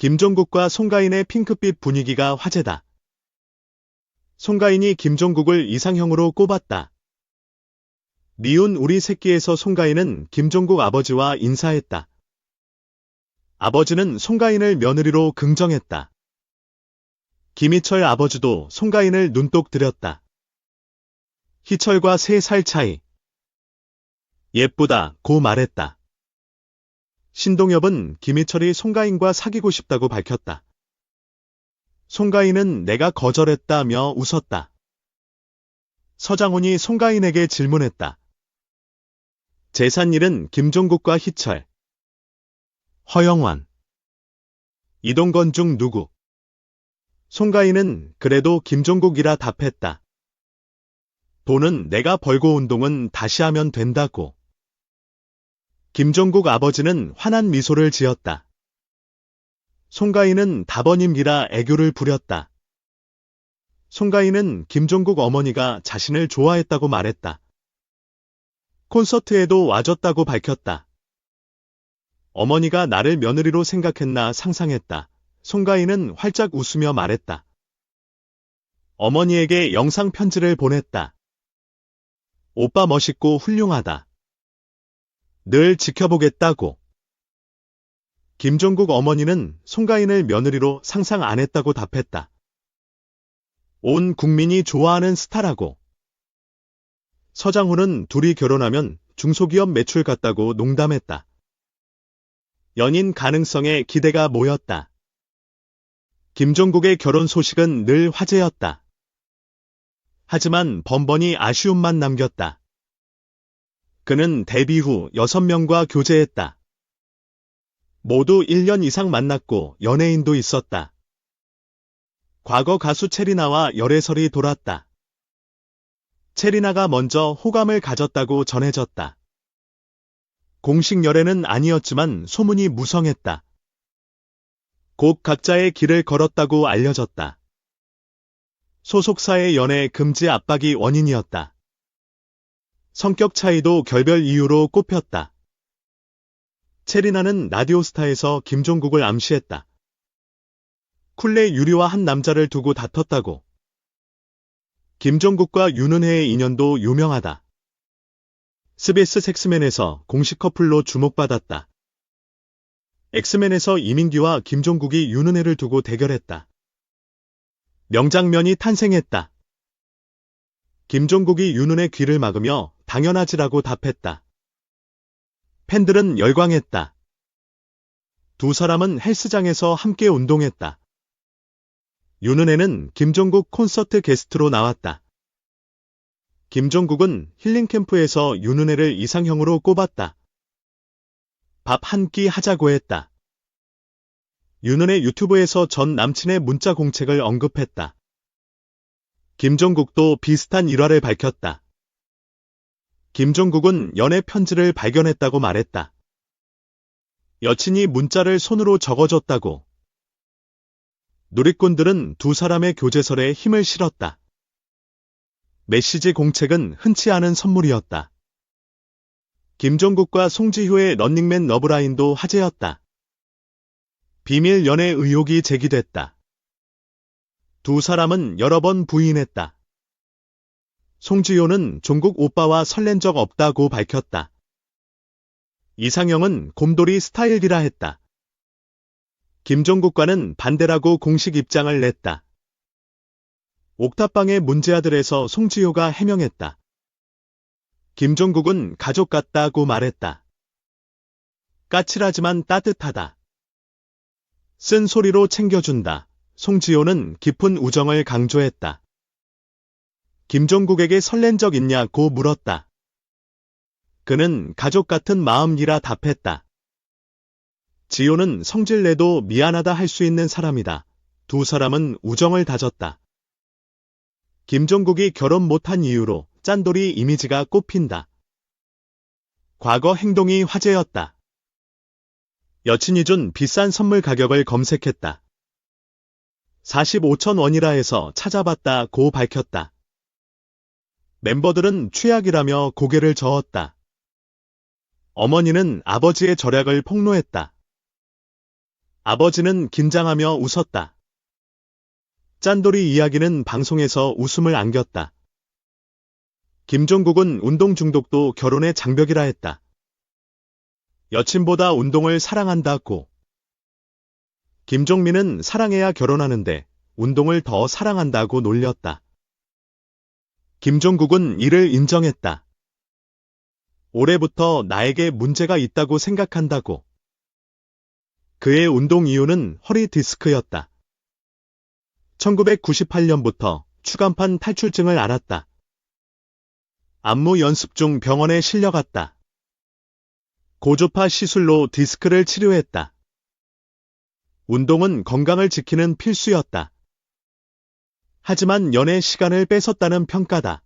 김종국과 송가인의 핑크빛 분위기가 화제다. 송가인이 김종국을 이상형으로 꼽았다. 미운 우리 새끼에서 송가인은 김종국 아버지와 인사했다. 아버지는 송가인을 며느리로 긍정했다. 김희철 아버지도 송가인을 눈독 들였다. 희철과 3살 차이. 예쁘다, 고 말했다. 신동엽은 김희철이 송가인과 사귀고 싶다고 밝혔다. 송가인은 내가 거절했다며 웃었다. 서장훈이 송가인에게 질문했다. 재산일은 김종국과 희철. 허영환. 이동건 중 누구? 송가인은 그래도 김종국이라 답했다. 돈은 내가 벌고 운동은 다시 하면 된다고. 김종국 아버지는 환한 미소를 지었다. 송가인은 다버님이라 애교를 부렸다. 송가인은 김종국 어머니가 자신을 좋아했다고 말했다. 콘서트에도 와줬다고 밝혔다. 어머니가 나를 며느리로 생각했나 상상했다. 송가인은 활짝 웃으며 말했다. 어머니에게 영상 편지를 보냈다. 오빠 멋있고 훌륭하다. 늘 지켜보겠다고. 김종국 어머니는 송가인을 며느리로 상상 안 했다고 답했다. 온 국민이 좋아하는 스타라고. 서장훈은 둘이 결혼하면 중소기업 매출 같다고 농담했다. 연인 가능성에 기대가 모였다. 김종국의 결혼 소식은 늘 화제였다. 하지만 번번이 아쉬움만 남겼다. 그는 데뷔 후 6명과 교제했다. 모두 1년 이상 만났고 연예인도 있었다. 과거 가수 체리나와 열애설이 돌았다. 체리나가 먼저 호감을 가졌다고 전해졌다. 공식 열애는 아니었지만 소문이 무성했다. 곧 각자의 길을 걸었다고 알려졌다. 소속사의 연애 금지 압박이 원인이었다. 성격 차이도 결별 이유로 꼽혔다. 체리나는 라디오스타에서 김종국을 암시했다. 쿨레 유리와 한 남자를 두고 다퉜다고. 김종국과 윤은혜의 인연도 유명하다. 스베스 섹스맨에서 공식 커플로 주목받았다. 엑스맨에서 이민기와 김종국이 윤은혜를 두고 대결했다. 명장면이 탄생했다. 김종국이 윤은혜 귀를 막으며 당연하지라고 답했다. 팬들은 열광했다. 두 사람은 헬스장에서 함께 운동했다. 윤은혜는 김종국 콘서트 게스트로 나왔다. 김종국은 힐링캠프에서 윤은혜를 이상형으로 꼽았다. 밥 한 끼 하자고 했다. 윤은혜 유튜브에서 전 남친의 문자 공책을 언급했다. 김종국도 비슷한 일화를 밝혔다. 김종국은 연애 편지를 발견했다고 말했다. 여친이 문자를 손으로 적어줬다고. 누리꾼들은 두 사람의 교제설에 힘을 실었다. 메시지 공책은 흔치 않은 선물이었다. 김종국과 송지효의 런닝맨 러브라인도 화제였다. 비밀 연애 의혹이 제기됐다. 두 사람은 여러 번 부인했다. 송지효는 종국 오빠와 설렌 적 없다고 밝혔다. 이상형은 곰돌이 스타일이라 했다. 김종국과는 반대라고 공식 입장을 냈다. 옥탑방의 문제아들에서 송지효가 해명했다. 김종국은 가족 같다고 말했다. 까칠하지만 따뜻하다. 쓴 소리로 챙겨준다. 송지효는 깊은 우정을 강조했다. 김종국에게 설렌 적 있냐고 물었다. 그는 가족 같은 마음이라 답했다. 지효는 성질내도 미안하다 할 수 있는 사람이다. 두 사람은 우정을 다졌다. 김종국이 결혼 못한 이유로 짠돌이 이미지가 꼽힌다. 과거 행동이 화제였다. 여친이 준 비싼 선물 가격을 검색했다. 45천 원이라 해서 찾아봤다 고 밝혔다. 멤버들은 최악이라며 고개를 저었다. 어머니는 아버지의 절약을 폭로했다. 아버지는 긴장하며 웃었다. 짠돌이 이야기는 방송에서 웃음을 안겼다. 김종국은 운동 중독도 결혼의 장벽이라 했다. 여친보다 운동을 사랑한다고. 김종민은 사랑해야 결혼하는데 운동을 더 사랑한다고 놀렸다. 김종국은 이를 인정했다. 올해부터 나에게 문제가 있다고 생각한다고. 그의 운동 이유는 허리 디스크였다. 1998년부터 추간판 탈출증을 앓았다. 안무 연습 중 병원에 실려갔다. 고주파 시술로 디스크를 치료했다. 운동은 건강을 지키는 필수였다. 하지만 연애 시간을 뺏었다는 평가다.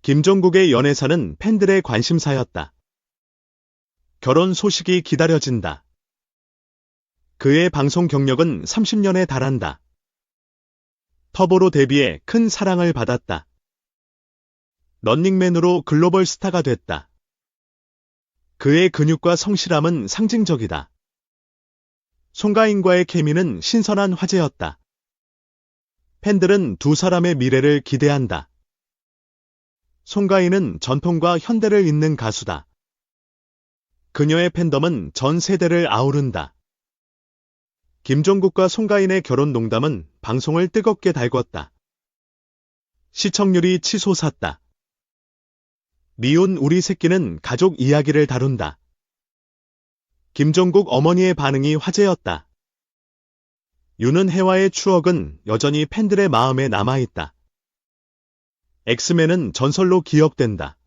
김종국의 연애사는 팬들의 관심사였다. 결혼 소식이 기다려진다. 그의 방송 경력은 30년에 달한다. 터보로 데뷔해 큰 사랑을 받았다. 런닝맨으로 글로벌 스타가 됐다. 그의 근육과 성실함은 상징적이다. 송가인과의 케미는 신선한 화제였다. 팬들은 두 사람의 미래를 기대한다. 송가인은 전통과 현대를 잇는 가수다. 그녀의 팬덤은 전 세대를 아우른다. 김종국과 송가인의 결혼 농담은 방송을 뜨겁게 달궜다. 시청률이 치솟았다. 미운 우리 새끼는 가족 이야기를 다룬다. 김종국 어머니의 반응이 화제였다. 윤은혜와의 추억은 여전히 팬들의 마음에 남아있다. 엑스맨은 전설로 기억된다.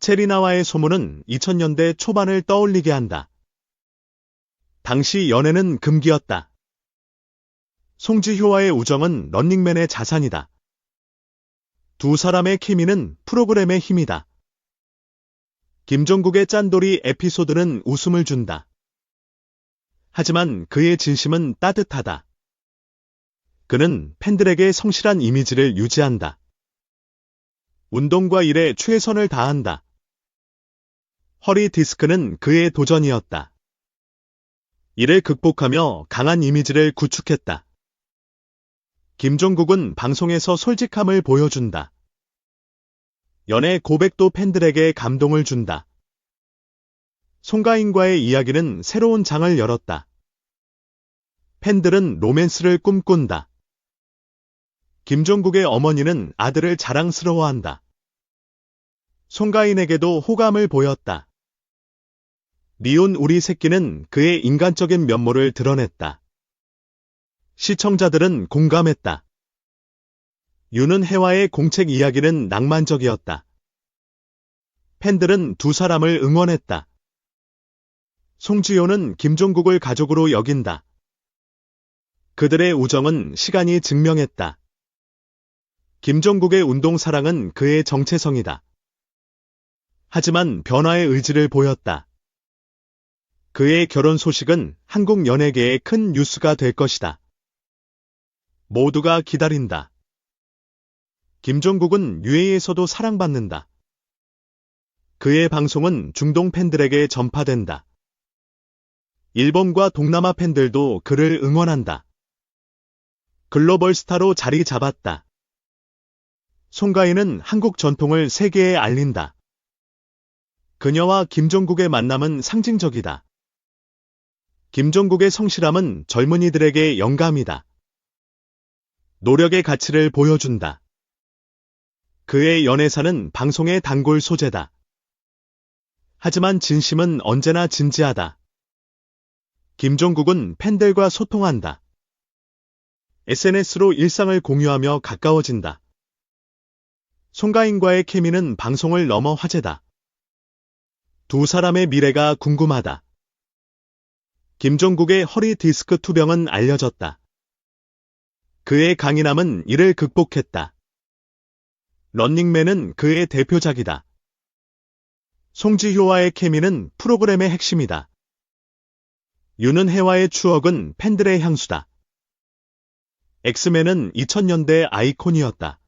체리나와의 소문은 2000년대 초반을 떠올리게 한다. 당시 연애는 금기였다. 송지효와의 우정은 런닝맨의 자산이다. 두 사람의 케미는 프로그램의 힘이다. 김종국의 짠돌이 에피소드는 웃음을 준다. 하지만 그의 진심은 따뜻하다. 그는 팬들에게 성실한 이미지를 유지한다. 운동과 일에 최선을 다한다. 허리 디스크는 그의 도전이었다. 이를 극복하며 강한 이미지를 구축했다. 김종국은 방송에서 솔직함을 보여준다. 연애 고백도 팬들에게 감동을 준다. 송가인과의 이야기는 새로운 장을 열었다. 팬들은 로맨스를 꿈꾼다. 김종국의 어머니는 아들을 자랑스러워한다. 송가인에게도 호감을 보였다. 미운 우리 새끼는 그의 인간적인 면모를 드러냈다. 시청자들은 공감했다. 윤은혜와의 공책 이야기는 낭만적이었다. 팬들은 두 사람을 응원했다. 송지효는 김종국을 가족으로 여긴다. 그들의 우정은 시간이 증명했다. 김종국의 운동 사랑은 그의 정체성이다. 하지만 변화의 의지를 보였다. 그의 결혼 소식은 한국 연예계의 큰 뉴스가 될 것이다. 모두가 기다린다. 김종국은 UA에서도 사랑받는다. 그의 방송은 중동 팬들에게 전파된다. 일본과 동남아 팬들도 그를 응원한다. 글로벌 스타로 자리 잡았다. 송가인은 한국 전통을 세계에 알린다. 그녀와 김종국의 만남은 상징적이다. 김종국의 성실함은 젊은이들에게 영감이다. 노력의 가치를 보여준다. 그의 연애사는 방송의 단골 소재다. 하지만 진심은 언제나 진지하다. 김종국은 팬들과 소통한다. SNS로 일상을 공유하며 가까워진다. 송가인과의 케미는 방송을 넘어 화제다. 두 사람의 미래가 궁금하다. 김종국의 허리 디스크 투병은 알려졌다. 그의 강인함은 이를 극복했다. 런닝맨은 그의 대표작이다. 송지효와의 케미는 프로그램의 핵심이다. 윤은혜와의 추억은 팬들의 향수다. 엑스맨은 2000년대 아이콘이었다.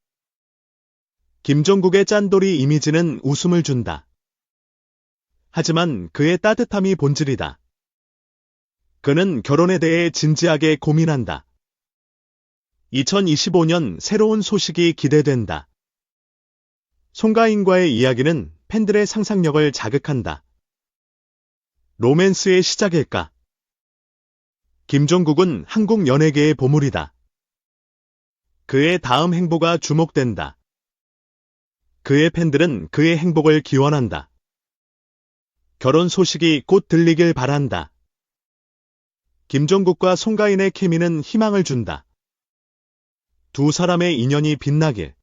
김종국의 짠돌이 이미지는 웃음을 준다. 하지만 그의 따뜻함이 본질이다. 그는 결혼에 대해 진지하게 고민한다. 2025년 새로운 소식이 기대된다. 송가인과의 이야기는 팬들의 상상력을 자극한다. 로맨스의 시작일까? 김종국은 한국 연예계의 보물이다. 그의 다음 행보가 주목된다. 그의 팬들은 그의 행복을 기원한다. 결혼 소식이 곧 들리길 바란다. 김종국과 송가인의 케미는 희망을 준다. 두 사람의 인연이 빛나길.